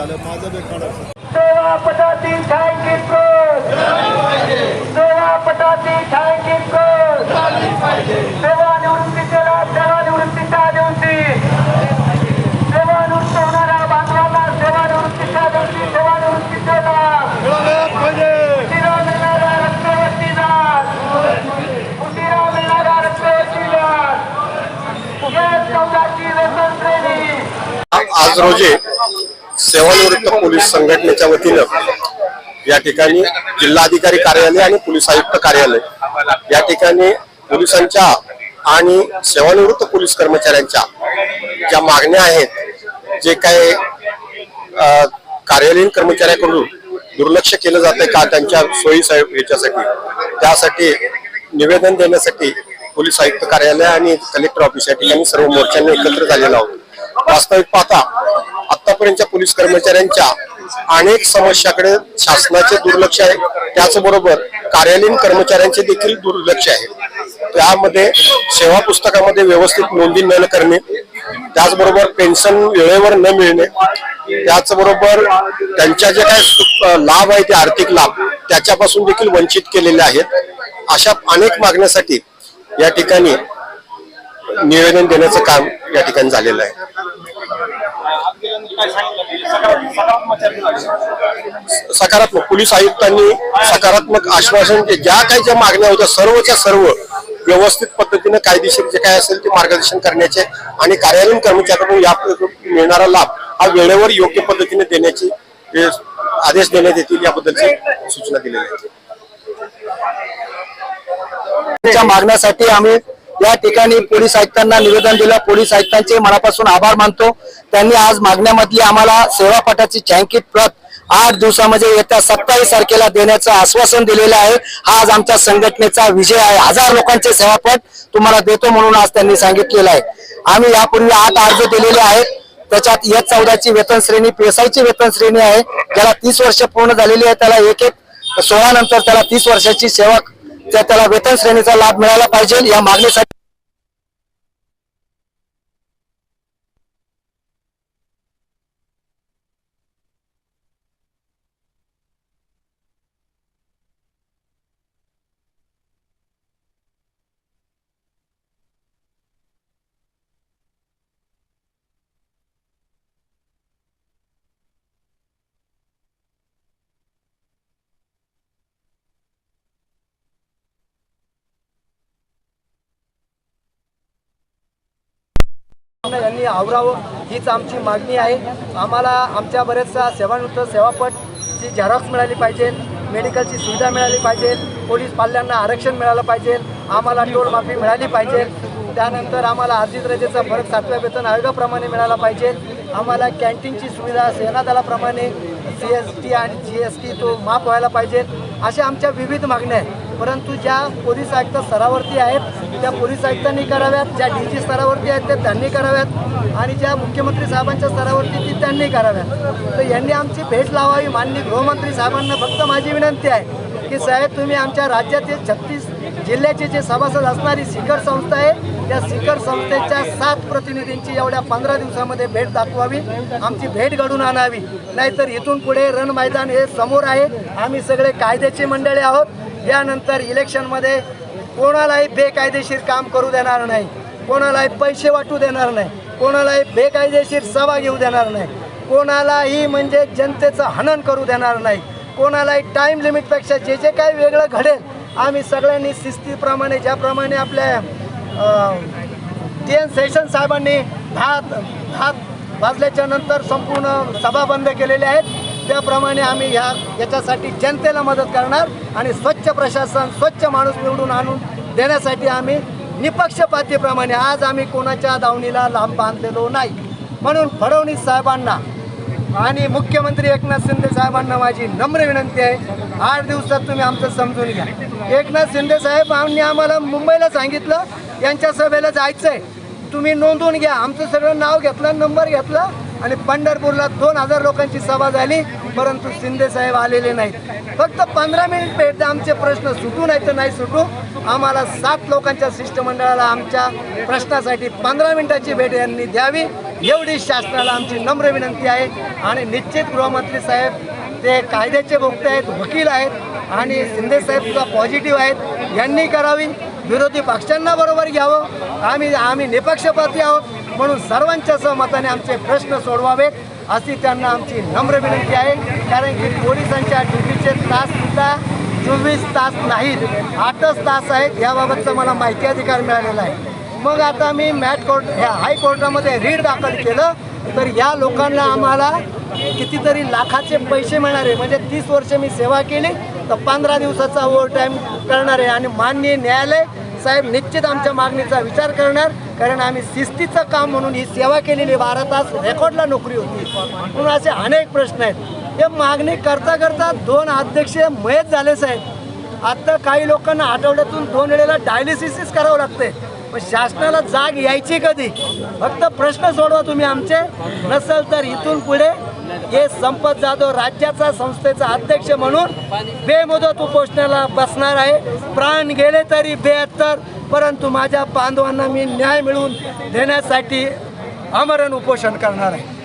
झालं. माझं बी काढायचं सेवा पटाती छायांकित सेवा पटाती छायांकित सेवा सेवा निवृत्तीच्या दिवशी सेवा निवृत्त होणाऱ्या बांधवांना सेवा निवृत्तीच्या दिवशी सेवा निवृत्तीचे लाभ आज रोजी सेवानिवृत्त पोलीस संघटनेच्या वतीनं या ठिकाणी जिल्हाधिकारी कार्यालय आणि पोलीस आयुक्त कार्यालय या ठिकाणी पोलिसांच्या आणि सेवानिवृत्त पोलीस कर्मचाऱ्यांच्या ज्या मागण्या आहेत जे काही कार्यालयीन कर्मचाऱ्याकडून दुर्लक्ष केलं जातंय का त्यांच्या सोयी साहेब याच्यासाठी त्यासाठी निवेदन देण्यासाठी पोलीस आयुक्त कार्यालय आणि कलेक्टर ऑफिस या ठिकाणी सर्व मोर्चांनी एकत्र झालेलो आहोत. वास्तविक पाहता आतापर्यंतच्या पोलीस कर्मचाऱ्यांच्या अनेक समस्याकडे शासनाचे दुर्लक्ष आहे. त्याचबरोबर कार्यालयीन कर्मचाऱ्यांचे देखील दुर्लक्ष आहे. त्यामध्ये सेवा पुस्तकामध्ये व्यवस्थित नोंदी न करणे त्याचबरोबर पेन्शन वेळेवर न मिळणे त्याचबरोबर त्यांच्या जे काय सु- लाभ आहे ते आर्थिक लाभ त्याच्यापासून देखील वंचित केलेले आहेत. अशा अनेक मागण्यासाठी या ठिकाणी निवेदन देण्याचं काम या ठिकाणी झालेलं आहे. सकारात्मक पोलीस आयुक्तांनी सकारात्मक आश्वासन ज्या काही ज्या मागण्या होत्या सर्वच्या सर्व व्यवस्थित पद्धतीने कायदेशीर जे काय असेल ते मार्गदर्शन करण्याचे आणि कार्यालयीन कर्मचाऱ्यांकडून या मिळणारा लाभ हा वेळेवर योग्य पद्धतीने देण्याची आदेश देण्यात येतील याबद्दलची सूचना दिलेली आहे. मागण्यासाठी आम्ही या ठिकाणी पोलीस आयुक्तांना निवेदन दिलं. पोलीस आयुक्तांचे मनापासून आभार मानतो. त्यांनी आज मागण्यामधली आम्हाला सेवापटाची छायांकित प्रत आठ दिवसामध्ये येत्या सत्तावीस तारखेला देण्याचं आश्वासन दिलेलं आहे. हा आज आमच्या संघटनेचा विजय आहे. हजार लोकांचे सेवापट तुम्हाला देतो म्हणून आज त्यांनी सांगितलेलं आहे. आम्ही यापूर्वी आठ अर्ज दिलेले आहेत. त्याच्यात एच चौदाची वेतन श्रेणी पीएसआयची वेतन श्रेणी आहे. ज्याला तीस वर्ष पूर्ण झालेली आहे त्याला एक एक. सोळा नंतर त्याला तीस वर्षाची सेवा त्या त्याला वेतन श्रेणीचा लाभ मिळाला पाहिजे. या मागणीसाठी यांनी आवरावं हीच आमची मागणी आहे. आम्हाला आमच्या बऱ्याचशा सेवानिवृत्त सेवापटची झेरॉक्स मिळाली पाहिजे मेडिकलची सुविधा मिळाली पाहिजे पोलीस पाल्यांना आरक्षण मिळालं पाहिजे आम्हाला टोल माफी मिळाली पाहिजे. त्यानंतर आम्हाला अर्जित रजेचा फरक सातव्या वेतन आयोगाप्रमाणे मिळाला पाहिजे. आम्हाला कॅन्टीनची सुविधा सेना दलाप्रमाणे सी एस टी आणि जी एस टी तो माफ व्हायला पाहिजे. अशा आमच्या विविध मागण्या आहेत. परंतु ज्या पोलीस आयुक्त स्तरावरती आहेत त्या पोलीस आयुक्तांनी कराव्यात ज्या डी जी स्तरावरती आहेत त्या त्यांनी कराव्यात आणि ज्या मुख्यमंत्री साहेबांच्या स्तरावरती ती त्यांनी कराव्यात. तर यांनी आमची भेट लावावी माननीय गृहमंत्री साहेबांना फक्त माझी विनंती आहे की साहेब तुम्ही आमच्या राज्यातील छत्तीस जिल्ह्याचे जे सभासद असणारी शिखर संस्था आहे त्या शिखर संस्थेच्या सात प्रतिनिधींची एवढ्या पंधरा दिवसामध्ये भेट दाखवावी आमची भेट घडून आणावी. नाहीतर इथून पुढे रण मैदान हे समोर आहे. आम्ही सगळे कायद्याचे मंडळे आहोत. यानंतर इलेक्शनमध्ये कोणालाही बेकायदेशीर काम करू देणार नाही. कोणालाही पैसे वाटू देणार नाही. कोणालाही बेकायदेशीर सभा घेऊ देणार नाही. कोणालाही म्हणजे जनतेचं हनन करू देणार नाही. कोणालाही टाईम लिमिटपेक्षा जे जे काही वेगळं घडेल आम्ही सगळ्यांनी शिस्तीप्रमाणे ज्याप्रमाणे आपल्या टी एन सेशन साहेबांनी भात भात वाजल्याच्या नंतर संपूर्ण सभा बंद केलेल्या आहेत. त्याप्रमाणे आम्ही ह्या याच्यासाठी जनतेला मदत करणार आणि स्वच्छ प्रशासन स्वच्छ माणूस निवडून आणून देण्यासाठी आम्ही निपक्षपातीप्रमाणे आज आम्ही कोणाच्या दावणीला लांब बांधलेलो नाही. म्हणून फडणवीस साहेबांना आणि मुख्यमंत्री एकनाथ शिंदे साहेबांना माझी नम्र विनंती आहे आठ दिवसात तुम्ही आमचं समजून घ्या. एकनाथ शिंदे साहेबांनी आम्हाला मुंबईला सांगितलं यांच्या सभेला जायचं आहे तुम्ही नोंदवून घ्या आमचं सगळं नाव घेतलं नंबर घेतला आणि पंढरपूरला दोन हजार लोकांची सभा झाली परंतु शिंदे साहेब आलेले नाहीत. फक्त पंधरा मिनिट भेट आमचे प्रश्न सुटू नाही तर नाही सुटू. आम्हाला सात लोकांच्या शिष्टमंडळाला आमच्या प्रश्नासाठी पंधरा मिनिटाची भेट यांनी द्यावी. एवढी शासनाला आमची नम्र विनंती आहे. आणि निश्चित गृहमंत्री साहेब ते कायद्याचे वक्ते आहेत वकील आहेत आणि शिंदे साहेब सुद्धा पॉझिटिव्ह आहेत. यांनी करावी. विरोधी पक्षांना बरोबर घ्यावं. आम्ही आम्ही निपक्षपाती आहोत. म्हणून सर्वांच्या सहमताने आमचे प्रश्न सोडवावेत अशी त्यांना आमची नम्र विनंती आहे. कारण की पोलिसांच्या ड्युटीचे ताससुद्धा चोवीस तास नाहीत आठच तास आहेत याबाबतचा मला माहिती अधिकार मिळालेला आहे. मग आता मी मॅट कोर्ट ह्या हायकोर्टामध्ये रीड दाखल केलं तर या लोकांना आम्हाला कितीतरी लाखाचे पैसे मिळणार आहे. म्हणजे तीस वर्ष मी सेवा केली तर पंधरा दिवसाचा ओव्हर टाईम करणार आहे. आणि माननीय न्यायालय साहेब निश्चित आमच्या मागणीचा विचार करणार कारण आम्ही शिस्तीचं काम म्हणून ही सेवा केलेली बारा तास रेकॉर्डला नोकरी होती. म्हणून असे अनेक प्रश्न आहेत. हे मागणी करता करता दोन अध्यक्ष मयत झाले साहेब. आता काही लोकांना आठवड्यातून दोन वेळेला डायलिसिस करावं लागते पण शासनाला जाग यायची कधी? फक्त प्रश्न सोडवा तुम्ही आमचे. नसेल तर इथून पुढे हे संपत जाधव राज्याचा संस्थेचा अध्यक्ष म्हणून बेमुदत उपोषणाला बसणार आहे. प्राण गेले तरी बेहत्तर परंतु माझ्या बांधवांना मी न्याय मिळवून देण्यासाठी आमरण उपोषण करणार आहे.